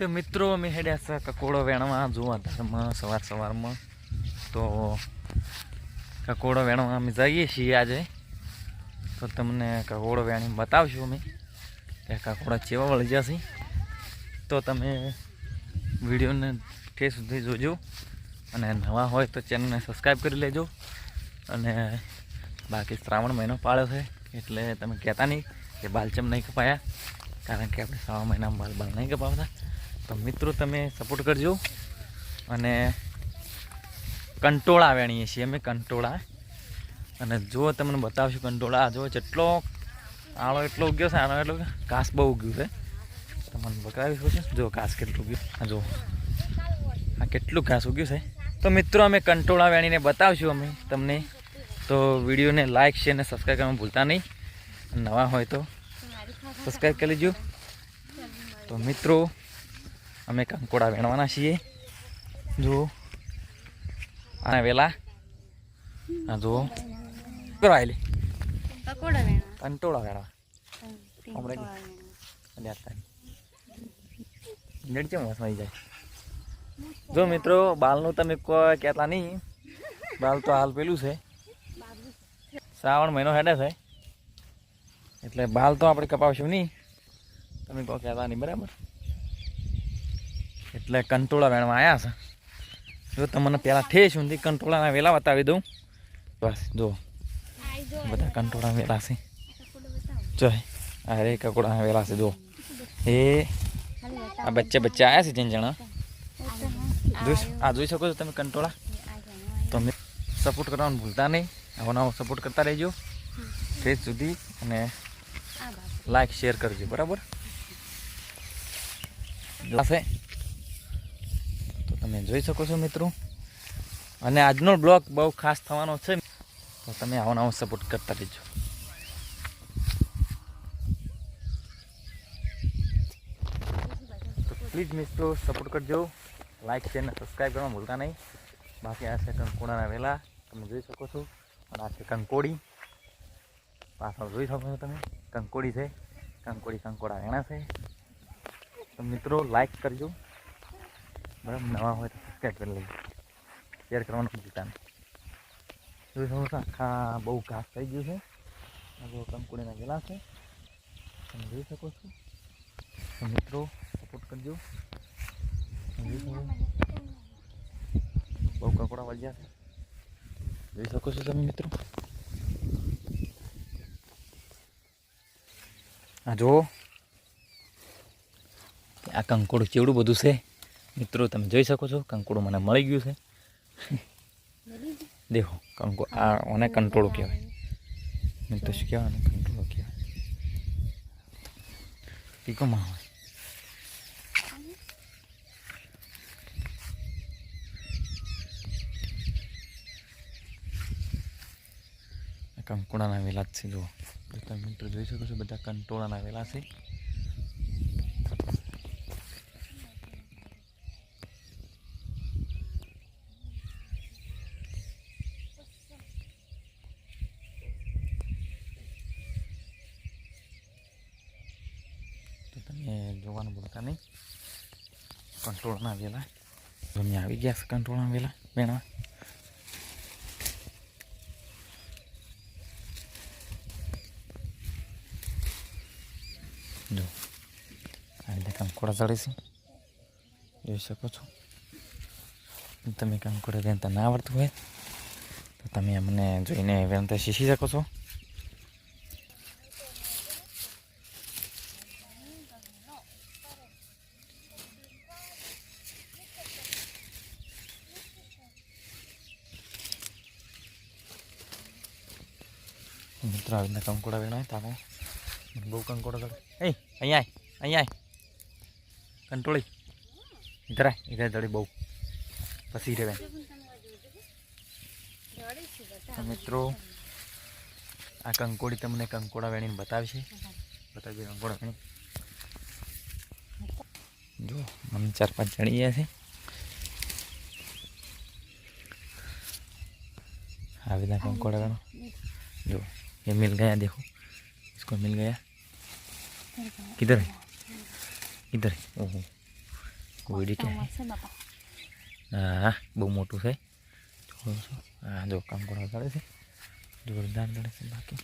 તો મિત્રો, અમે હેડ્યા છે કકોડો વેણવા જોવા ધારમાં સવાર સવારમાં. તો કકોડો વેણવા અમે જઈએ છીએ આજે. તો તમને કકોડો વેણી બતાવશું અમે. કે કકોડા ચેવા વળી જશે. તો તમે વિડીયોને ઠે સુધી જોજો. અને નવા હોય તો ચેનલને સબસ્ક્રાઈબ કરી લેજો. અને બાકી શ્રાવણ મહિનો પાળ્યો છે, એટલે તમે કહેતા નહીં કે બાલચમ નહીં કપાયા. કારણ કે આપણે શ્રાવણ મહિનામાં બાલ બાલ નહીં કપાવતા. તો મિત્રો તમે સપોર્ટ કરજો અને કંટોળા વેણીએ છીએ અમે, કંટોળા. અને જો તમને બતાવશું કંટોળા. જો જેટલો આળો એટલો ઉગ્યો છે આનો એટલો ઘાસ બહુ ઉગ્યું છે. તમને બતાવીશું છે જો ઘાસ કેટલું ઉગ્યું. જો આ કેટલું ઘાસ ઉગ્યું છે. તો મિત્રો, અમે કંટોળા વેણીને બતાવશું અમે તમને. તો વિડીયોને લાઇક શેર અને સબસ્ક્રાઈબ કરવાનું ભૂલતા નહીં. નવા હોય તો સબસ્ક્રાઈબ કરી લેજો. તો મિત્રો અમે કંકોડા વેણવાના છીએ. જો આ વેલા. આ જો કરો આવેલી કંટોળા વેણવા. હમ, હમણાં. અને કેમ વસવાઈ જાય? જો મિત્રો બાલનું તમે કોઈ કહેતા નહીં. બાલ તો હાલ પેલું છે. શ્રાવણ મહિનો હેડે છે. એટલે બાલ તો આપણે કપાવશું નહીં. તમે કોઈ કહેતા નહીં બરાબર? એટલે કંટોળા વેણવા આવ્યા છે. જો તમને પહેલાં ઠેસ સુધી કંટોળાના વેલા બતાવી દઉં. બસ, જો. બધા કંટોળા વેલા છે. જો અરે કકોડા વેલા છે, જો. એ આ બચ્ચે બચ્ચે આવ્યા છે ત્રણ જણા. જોઈ આ જોઈ શકો છો તમે કંટોળા? તો અમે સપોર્ટ કરવાનું ભૂલતા નહીં. આવો નવો સપોર્ટ કરતા રહેજો. ફેસ સુધી અને લાઈક શેર કરજો, બરાબર? તો તમે જોઈ શકો છો મિત્રો. અને આજનો બ્લોગ બહુ ખાસ થવાનો છે. તો તમે આવો નવો સપોર્ટ કરતા રહેજો. તો પ્લીઝ મિત્રો સપોર્ટ કરજો. લાઇક શેર અને સબસ્ક્રાઈબ કરવા ભૂલતા નહીં. બાકી આ છે કંકોડાના વેલા. તમે જોઈ શકો છો. અને આ છે કંકોડી. પાછળ જોઈ શકો છો તમે. કંકોડી છે. કંકોડી, કંકોડા વેણા છે. તો મિત્રો લાઇક કરજો. બરાબર, નવા હોય તો સબસ્ક્રાઈબ કરી લેજો. શેર કરવાનું ભૂલતા જોઈ શકો છો આખા બહુ ઘાસ થઈ ગયું છે. બહુ જો ગેલા છે. તમે જોઈ શકો છો. મિત્રો સપોર્ટ કરજો. બહુ કંકોડા વળ્યા છે. જોઈ શકો છો તમે મિત્રો? આ જુઓ આ કંકોડું કેવડું બધું છે. મિત્રો, તમે જોઈ શકો છો, કંકુડું મને મળી ગયું છે. દેખો, કંકુ આ ઓને કંટોળું કહેવાય. મિત્રો, શું કહેવાય કંટોળું કહેવાય? પીકોમાં હોય કંકુડાના વેલા જ છે, જુઓ. તમે મિત્રો જોઈ શકો છો, બધા કંટોળાના વેલા છે તો તમે જોવાનું બોલતા નહીં. કંટ્રોલમાં વેલા તમે આવી ગયા છે કંટ્રોલમાં વેલા બેણા. જો, આ રીતે કંકોડા ચડે જોઈ શકો છો. તમે કંકોડા વેણતા ના આવડતું હોય, તો તમે અમને જોઈને વેણતા શીખી શકો છો. મિત્રો આવીને કંકોડા વેણાય તો આપણે બહુ કંકોડા કરે. એ અહીંયા અહીંયા કંટોળી. ઇધર ઇધર દળી બહુ. પછી રે મિત્રો, આ કંકોડી તમને કંકોડા વેણીને બતાવશે. બતાવી કંકોડા વેણી. જો મને ચાર પાંચ જણી ગયા છે. આવી રીતના કંકોડા વેણો. જો. ya mil gaya deh kok. Mil gaya kita ya? gitu, deh kita gitu, deh oh. Gue di bung motor saya nah jauh kampur aja sih jauh dan dari baki.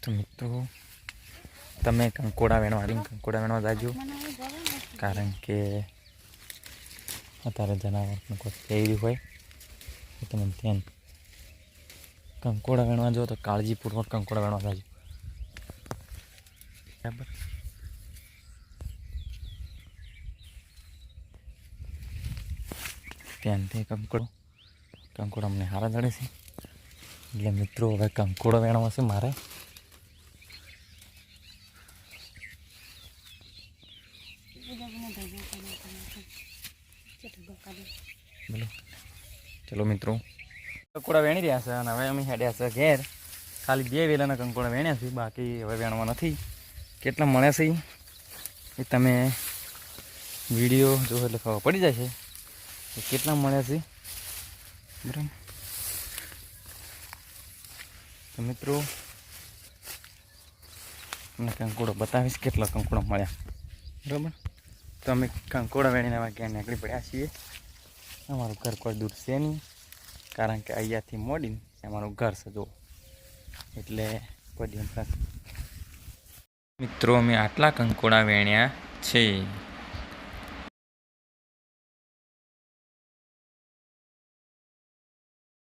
lagi Tunggu. તમે કંકોડા વેણવા કંકોડા વેણવા જાજો. કારણ કે અત્યારે જનાવરનું કોઈ હોય તમે ધ્યાન કંકોડા વેણવા જો તો કાળજીપૂર્વક કંકોડા વેણવા જાજો. બરાબર? ધ્યાનથી કંકોડો કંકોડો અમને સારા જડે છે. એટલે મિત્રો, હવે કંકોડો વેણવા છે મારે બધા મને ભેગા કરી કરી ચેટલું બકાલું બોલો ચલો મિત્રો. કંકોડા વેણી રહ્યા છે અને હવે અમે હેડ્યા છે ઘેર. ખાલી બે વેલાના કંકોડા વેણ્યા છે, બાકી હવે વેણવા નથી. કેટલા મળ્યા છે એ તમે વીડિયો જો એટલે ખબર પડી જશે કે કેટલા મળ્યા છે. બરાબર. મિત્રો, તમને કંકોડો બતાવીશ કેટલા કંકોડા મળ્યા. બરાબર? તો અમે કંકોડા વેણીને ક્યાં નીકળી પડ્યા છીએ. અમારું ઘર કોઈ દૂર છે નહીં, કારણ કે અહીંયાથી મોડીને અમારું ઘર છે જો એટલે કોઈ દિવસ મિત્રો, અમે આટલા કંકોડા વેણ્યા છે